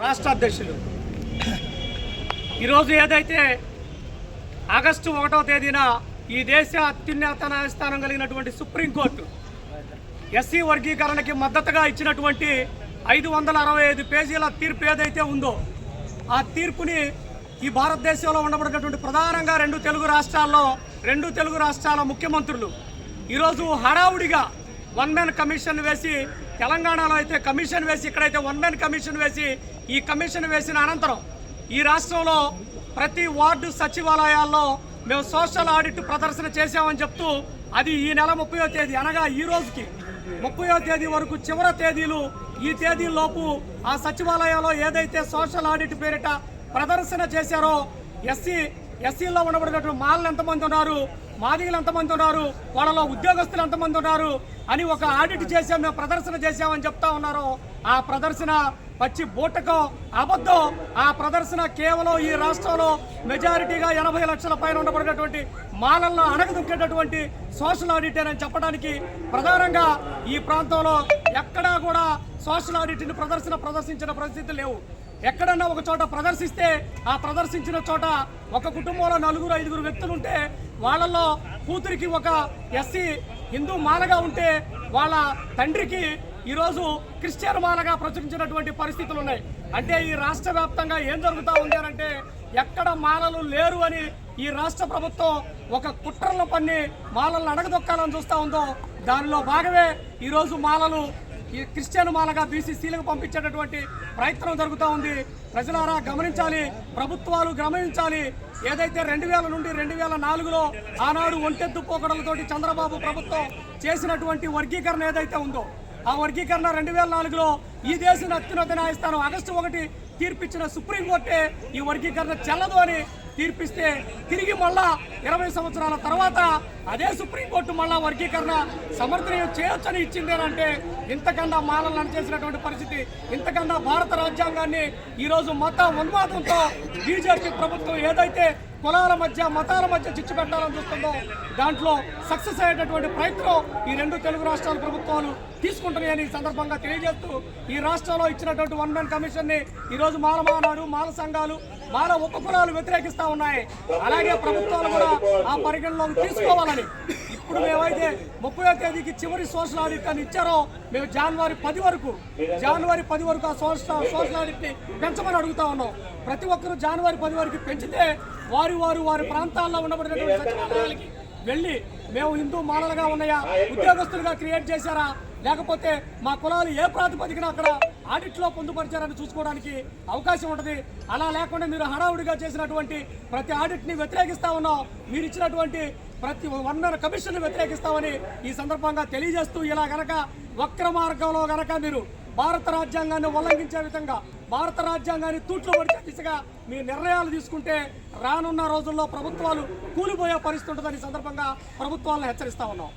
రాష్ట్ర అధ్యక్షులు. ఈరోజు ఏదైతే ఆగస్టు ఒకటో తేదీన ఈ దేశ అత్యున్నత న్యాయస్థానం కలిగినటువంటి సుప్రీంకోర్టు ఎస్సీ వర్గీకరణకి మద్దతుగా ఇచ్చినటువంటి ఐదు వందల అరవై ఐదు పేజీల తీర్పు ఏదైతే ఉందో ఆ తీర్పుని ఈ భారతదేశంలో ఉండబడినటువంటి ప్రధానంగా రెండు తెలుగు రాష్ట్రాల్లో రెండు తెలుగు రాష్ట్రాల ముఖ్యమంత్రులు ఈరోజు హడావుడిగా వన్ మ్యాన్ కమిషన్ వేసి తెలంగాణలో అయితే కమిషన్ వేసి ఇక్కడైతే వన్ మ్యాన్ కమిషన్ వేసి ఈ కమిషన్ వేసిన అనంతరం ఈ రాష్ట్రంలో ప్రతి వార్డు సచివాలయాల్లో మేము సోషల్ ఆడిట్ ప్రదర్శన చేశామని చెప్తూ అది ఈ నెల ముప్పయో తేదీ అనగా ఈ రోజుకి ముప్పయో తేదీ వరకు చివరి తేదీలు ఈ తేదీలోపు ఆ సచివాలయంలో ఏదైతే సోషల్ ఆడిట్ పేరిట ప్రదర్శన చేశారో ఎస్సీ ఎస్సీల్లో ఉండబడినటువంటి మాలలు ఎంతమంది ఉన్నారు? మాదిగలు ఎంతమంది ఉన్నారు? వాళ్ళలో ఉద్యోగస్తులు ఎంతమంది ఉన్నారు? అని ఒక ఆడిట్ చేసాం మేము ప్రదర్శన చేసామని చెప్తా ఉన్నారు ఆ ప్రదర్శన పచ్చి బూటకం అబద్ధం. ఆ ప్రదర్శన కేవలం ఈ రాష్ట్రంలో మెజారిటీగా ఎనభై లక్షల పైన ఉండబడినటువంటి మాలల్లో అణగదుక్కేటటువంటి సోషల్ ఆడిట్ అని చెప్పడానికి ప్రధానంగా ఈ ప్రాంతంలో ఎక్కడా కూడా సోషల్ ఆడిట్ని ప్రదర్శన ప్రదర్శించిన పరిస్థితి లేవు. ఎక్కడన్నా ఒక చోట ప్రదర్శిస్తే ఆ ప్రదర్శించిన చోట ఒక కుటుంబంలో నలుగురు ఐదుగురు వ్యక్తులు ఉంటే వాళ్ళల్లో కూతురికి ఒక ఎస్సీ హిందూ మాలగా ఉంటే వాళ్ళ తండ్రికి ఈరోజు క్రిస్టియన్ మాలగా ప్రచురించినటువంటి పరిస్థితులు ఉన్నాయి. అంటే ఈ రాష్ట్ర వ్యాప్తంగా ఏం జరుగుతూ ఉంది అంటే ఎక్కడ మాలలు లేరు అని ఈ రాష్ట్ర ప్రభుత్వం ఒక కుట్రలను పన్ని మాలలను అడగదొక్కాలని చూస్తూ ఉందో దానిలో భాగమే ఈరోజు మాలలు ఈ క్రిస్టియన్ మాలగా బీసీసీలకు పంపించేటటువంటి ప్రయత్నం జరుగుతూ ఉంది. ప్రజలారా గమనించాలి. ప్రభుత్వాలు గమనించాలి. ఏదైతే రెండు వేల నుండి రెండు వేల నాలుగులో ఆనాడు ఒంటెత్తు పోకడలతోటి చంద్రబాబు ప్రభుత్వం చేసినటువంటి వర్గీకరణ ఏదైతే ఉందో ఆ వర్గీకరణ రెండు వేల నాలుగులో ఈ దేశం అత్యున్నత న్యాయస్థానం ఆగస్టు ఒకటి తీర్పిచ్చిన సుప్రీంకోర్టే ఈ వర్గీకరణ చెల్లదు అని తీర్పిస్తే తిరిగి మళ్ళా ఇరవై సంవత్సరాల తర్వాత అదే సుప్రీంకోర్టు మళ్ళా వర్గీకరణ సమర్థనీయం చేయొచ్చని ఇచ్చిందేనంటే ఇంతకన్నా మాలలు చేసినటువంటి పరిస్థితి ఇంతకన్నా భారత రాజ్యాంగాన్ని ఈరోజు మత ఉన్మాదంతో బీజేపీ ప్రభుత్వం ఏదైతే కులాల మధ్య మతాల మధ్య చిచ్చు పెట్టాలని చూస్తుందో దాంట్లో సక్సెస్ అయ్యేటటువంటి ప్రయత్నం ఈ రెండు తెలుగు రాష్ట్రాల ప్రభుత్వాలు తీసుకుంటున్నాయని ఈ సందర్భంగా తెలియజేస్తూ ఈ రాష్ట్రంలో ఇచ్చినటువంటి వన్ మ్యాన్ కమిషన్ని ఈరోజు మాల మానాడు మాల సంఘాలు మాల ఉపకులాలు వ్యతిరేకిస్తా ఉన్నాయి. అలాగే ప్రభుత్వాలు కూడా ఆ పరిగణలోకి తీసుకోవాలని ఇప్పుడు మేమైతే ముప్పై తేదీకి చివరి సోషల్ ఆడిట్ అని ఇచ్చారో మేము జనవరి పది వరకు జనవరి పది వరకు ఆ సోషల్ సోషల్ ఆడిట్ని పెంచమని అడుగుతా ఉన్నాం. ప్రతి ఒక్కరూ జనవరి పది వరకు పెంచితే వారి వారు వారి ప్రాంతాల్లో ఉండబడినటువంటి సచివాలయాలకి వెళ్ళి మేము హిందూ మాలలుగా ఉన్నాయా ఉద్యోగస్తులుగా క్రియేట్ చేశారా లేకపోతే మా కులాలు ఏ ప్రాతిపదికన అక్కడ ఆడిట్లో పొందుపరిచారని చూసుకోవడానికి అవకాశం ఉంటుంది. అలా లేకుండా మీరు హడావుడిగా చేసినటువంటి ప్రతి ఆడిట్ని వ్యతిరేకిస్తా ఉన్నాం. మీరు ఇచ్చినటువంటి ప్రతి వన్ కమిషన్ వ్యతిరేకిస్తామని ఈ సందర్భంగా తెలియజేస్తూ ఇలా గనక వక్ర మార్గంలో గనక మీరు భారత రాజ్యాంగాన్ని ఉల్లంఘించే విధంగా భారత రాజ్యాంగాన్ని తూట్లు పడిచే దిశగా మీ నిర్ణయాలు తీసుకుంటే రానున్న రోజుల్లో ప్రభుత్వాలు కూలిపోయే పరిస్థితి ఉంటుందని సందర్భంగా ప్రభుత్వాలను హెచ్చరిస్తా ఉన్నాం.